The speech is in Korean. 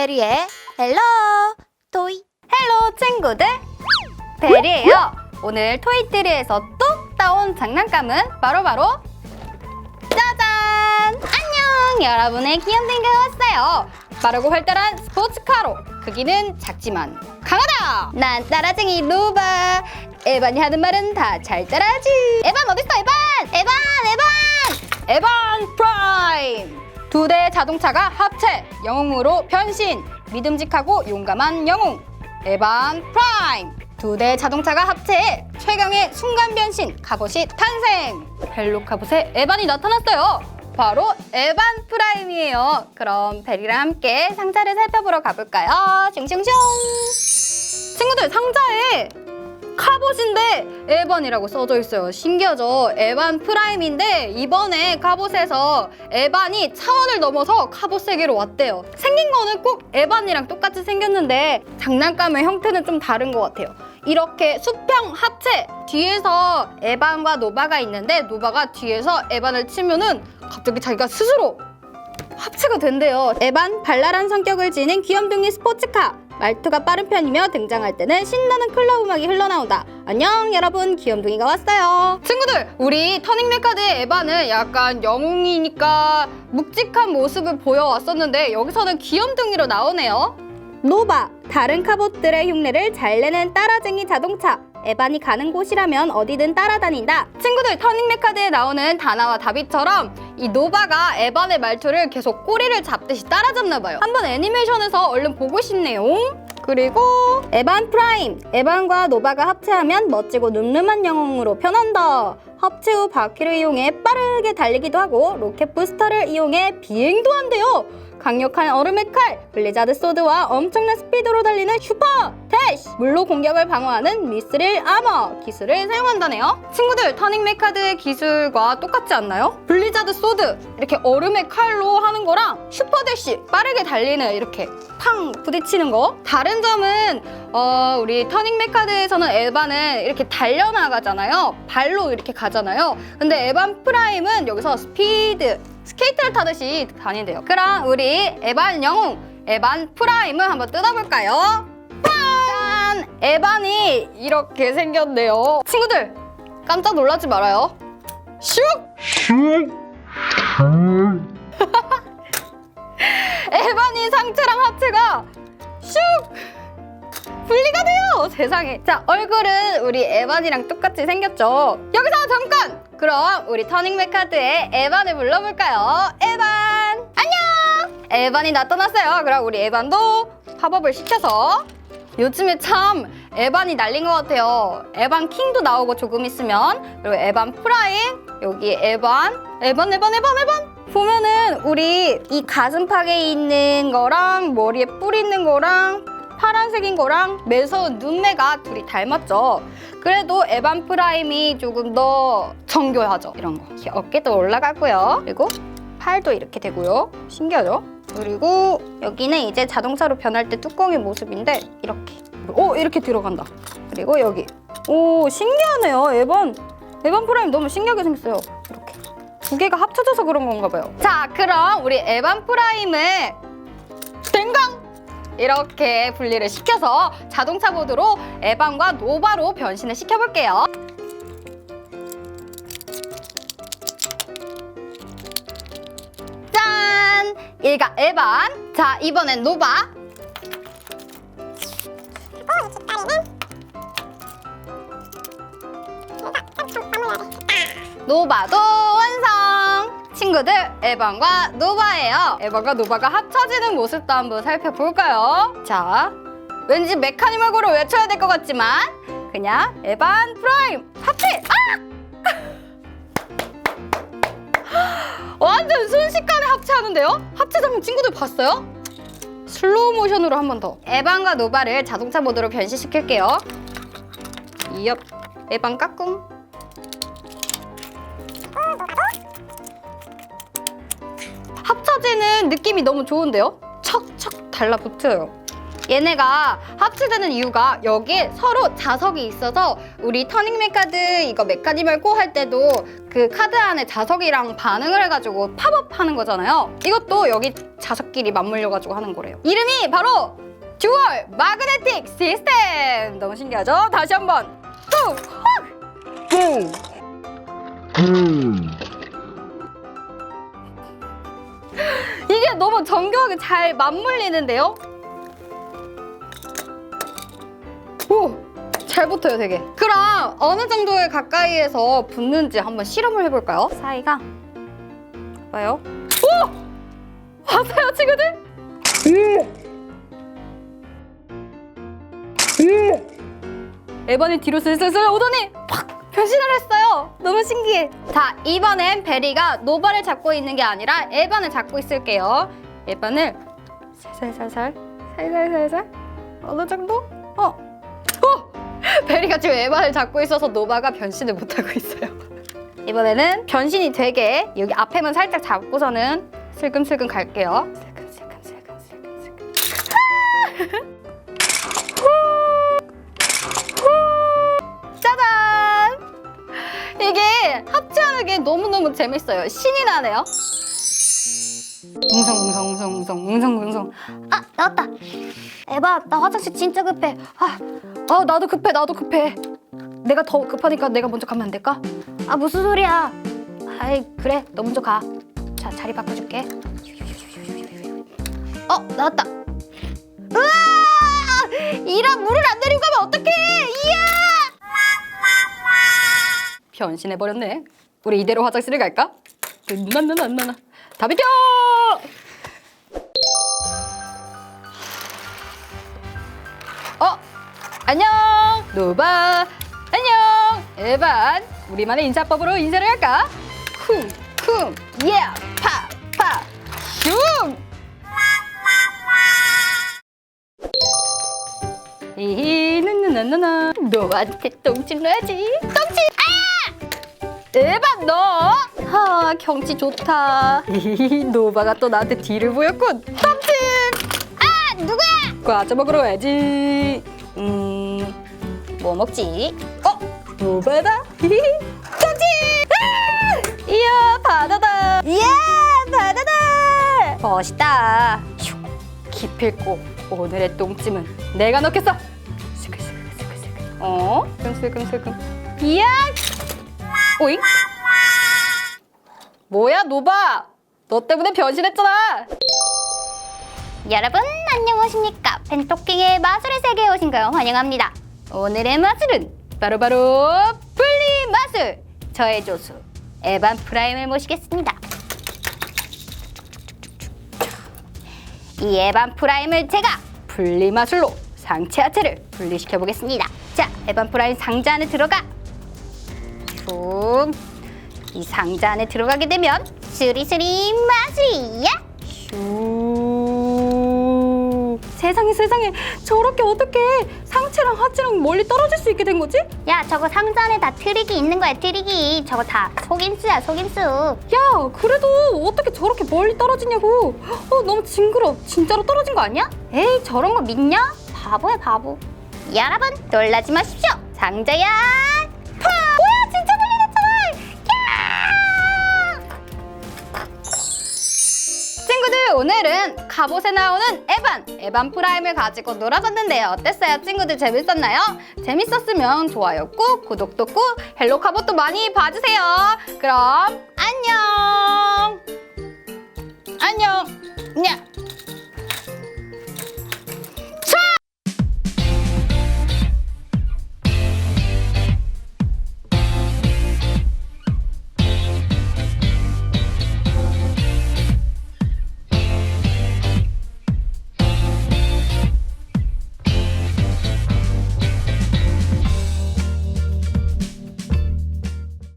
베리의 헬로 토이. 헬로 친구들. 베리예요. 오늘 토이트리에서 또 따온 장난감은 바로 바로 짜잔! 안녕! 여러분의 귀염둥이가 왔어요. 빠르고 활달한 스포츠카로 크기는 작지만 강하다! 난 따라쟁이 로바. 에반이 하는 말은 다 잘 따라하지. 에반 어딨어 에반? 에반 에반! 에반 프라임 두 대의 자동차가 합체 영웅으로 변신 믿음직하고 용감한 영웅 에반 프라임. 두 대의 자동차가 합체해 최강의 순간 변신 갑옷이 탄생. 벨로 갑옷에 에반이 나타났어요. 바로 에반 프라임이에요. 그럼 베리랑 함께 상자를 살펴보러 가볼까요? 슝슝슝! 친구들 상자에 카봇인데 에반이라고 써져 있어요. 신기하죠? 에반 프라임인데 이번에 카봇에서 에반이 차원을 넘어서 카봇 세계로 왔대요. 생긴 거는 꼭 에반이랑 똑같이 생겼는데 장난감의 형태는 좀 다른 것 같아요. 이렇게 수평 합체 뒤에서 에반과 노바가 있는데 노바가 뒤에서 에반을 치면은 갑자기 자기가 스스로 합체가 된대요. 에반 발랄한 성격을 지닌 귀염둥이 스포츠카. 말투가 빠른 편이며 등장할 때는 신나는 클럽 음악이 흘러나온다. 안녕 여러분 귀염둥이가 왔어요. 친구들 우리 터닝메카드의 에반은 약간 영웅이니까 묵직한 모습을 보여왔었는데 여기서는 귀염둥이로 나오네요. 노바 다른 카봇들의 흉내를 잘 내는 따라쟁이 자동차. 에반이 가는 곳이라면 어디든 따라다닌다. 친구들 터닝메카드에 나오는 다나와 다비처럼 이 노바가 에반의 말투를 계속 꼬리를 잡듯이 따라잡나 봐요. 한번 애니메이션에서 얼른 보고 싶네요. 그리고 에반 프라임. 에반과 노바가 합체하면 멋지고 늠름한 영웅으로 변한다. 합체 후 바퀴를 이용해 빠르게 달리기도 하고 로켓 부스터를 이용해 비행도 한대요. 강력한 얼음의 칼, 블리자드 소드와 엄청난 스피드로 달리는 슈퍼 대쉬! 물로 공격을 방어하는 미스릴 아머 기술을 사용한다네요. 친구들, 터닝 메카드의 기술과 똑같지 않나요? 블리자드 소드, 이렇게 얼음의 칼로 하는 거랑 슈퍼 대쉬, 빠르게 달리는 이렇게 팡 부딪히는 거. 다른 점은 어, 우리 터닝 메카드에서는 에반은 이렇게 달려나가잖아요. 발로 이렇게 가잖아요. 근데 에반 프라임은 여기서 스피드, 스케이트를 타듯이 다닌대요. 그럼 우리 에반 영웅, 에반 프라임을 한번 뜯어볼까요? 짠! 에반이 이렇게 생겼네요. 친구들, 깜짝 놀라지 말아요. 슉! 에반이 상체랑 하체가 슉! 분리가 돼요! 세상에. 자, 얼굴은 우리 에반이랑 똑같이 생겼죠? 여기서 잠깐! 그럼 우리 터닝 메카드의 에반을 불러볼까요? 에반! 안녕! 에반이 나타났어요. 그럼 우리 에반도 팝업을 시켜서 요즘에 참 에반이 날린 것 같아요. 에반 킹도 나오고 조금 있으면 그리고 에반 프라임 여기 에반 에반 에반 에반 에반 보면은 우리 이 가슴팍에 있는 거랑 머리에 뿔 있는 거랑 파란색인 거랑 매서운 눈매가 둘이 닮았죠. 그래도 에반 프라임이 조금 더 정교하죠. 이런 거. 어깨도 올라가고요. 그리고 팔도 이렇게 되고요. 신기하죠? 그리고 여기는 이제 자동차로 변할 때 뚜껑의 모습인데 이렇게. 오 이렇게 들어간다. 그리고 여기. 오 신기하네요. 에반 에반 프라임 너무 신기하게 생겼어요. 이렇게. 두 개가 합쳐져서 그런 건가 봐요. 자, 그럼 우리 에반 프라임을 댕강 이렇게 분리를 시켜서 자동차 모드로 에반과 노바로 변신을 시켜볼게요. 짠! 일가 에반. 자, 이번엔 노바. 노바도 완성! 친구들, 에반과 노바예요. 에반과 노바가 합쳐지는 모습도 한번 살펴볼까요? 자, 왠지 메카니멀고를 외쳐야 될 것 같지만 그냥 에반 프라임 합체! 아! 완전 순식간에 합체하는데요? 합체 장면 친구들 봤어요? 슬로우 모션으로 한 번 더. 에반과 노바를 자동차 모드로 변신시킬게요. 이엽, 에반 까꿍. 합쳐지는 느낌이 너무 좋은데요? 척척 달라붙어요. 얘네가 합체되는 이유가 여기에 서로 자석이 있어서 우리 터닝맨 카드 이거 메카니멀 고할 때도 그 카드 안에 자석이랑 반응을 해가지고 팝업 하는 거잖아요. 이것도 여기 자석끼리 맞물려가지고 하는 거래요. 이름이 바로 듀얼 마그네틱 시스템. 너무 신기하죠? 다시 한번. 후! 후! 이게 너무 정교하게 잘 맞물리는데요? 오! 잘 붙어요, 되게. 그럼 어느 정도의 가까이에서 붙는지 한번 실험을 해볼까요? 사이가 봐요. 오! 봤어요, 친구들? 에반이 뒤로 슬슬슬 오더니 팍 변신을 했어요. 너무 신기해. 자, 이번엔 베리가 노바를 잡고 있는 게 아니라 에반을 잡고 있을게요. 에반을 살살살살 살살살살 어느 정도? 어. 어! 베리가 지금 에반을 잡고 있어서 노바가 변신을 못 하고 있어요. 이번에는 변신이 되게 여기 앞에만 살짝 잡고서는 슬금슬금 갈게요. 게 너무너무 재밌어요. 신이 나네요. 웅성웅성웅성웅성 웅성웅성. 아 나왔다. 에바 나 화장실 진짜 급해. 아, 아 나도 급해 나도 급해. 내가 더 급하니까 내가 먼저 가면 안 될까? 아 무슨 소리야? 아이 그래. 너 먼저 가자 자리 바꿔줄게. 어 나왔다. 으아! 이런 물을 안 내리고 가면 어떡해! 이야 변신해버렸네. 우리 이대로 화장실을 갈까? 나나나나나. 다 비켜! 어? 안녕! 노바! 안녕! 에반! 우리만의 인사법으로 인사를 할까? 쿵 쿵 예! 파 파! 슝! 이히 나나나나 너한테 똥집 넣어야지. 똥집 아! 에반 너! 하 경치 좋다 노바가 또 나한테 뒤를 보였군 똥집 아 누구야? 과자 먹으러 가야지 음 뭐 먹지? 어? 노바다 똥집 아! 이야 바다다 이야 바다다 멋있다 슉 기필코 오늘의 똥찜은 내가 넣겠어. 슬글슬글 슬글슬글. 어? 슬금슬금슬금. 이야! 오잉? 뭐야 노바? 너 때문에 변신했잖아. 여러분 안녕하십니까 펜토킹의 마술의 세계에 오신 걸 환영합니다 오늘의 마술은 바로바로 분리 마술. 저의 조수 에반 프라임을 모시겠습니다. 이 에반 프라임을 제가 분리 마술로 상체 하체를 분리시켜 보겠습니다. 자, 에반 프라임 상자 안에 들어가. 쭉. 이 상자 안에 들어가게 되면 수리수리 슈. 세상에 세상에 저렇게 어떻게 상체랑 하체랑 멀리 떨어질 수 있게 된 거지? 야 저거 상자 안에 다 트릭이 있는 거야 트릭이 저거 다 속임수야 속임수 야, 그래도 어떻게 저렇게 멀리 떨어지냐고. 어, 너무 징그러. 진짜로 떨어진 거 아니야? 에이, 저런 거 믿냐? 바보야, 바보. 여러분 놀라지 마십시오 상자야 오늘은 갑옷에 나오는 에반, 에반 프라임을 가지고 놀아봤는데요. 어땠어요? 친구들 재밌었나요? 재밌었으면 좋아요 꾹, 구독도 꾹, 헬로 갑옷도 많이 봐주세요. 그럼 안녕! 안녕! 냐!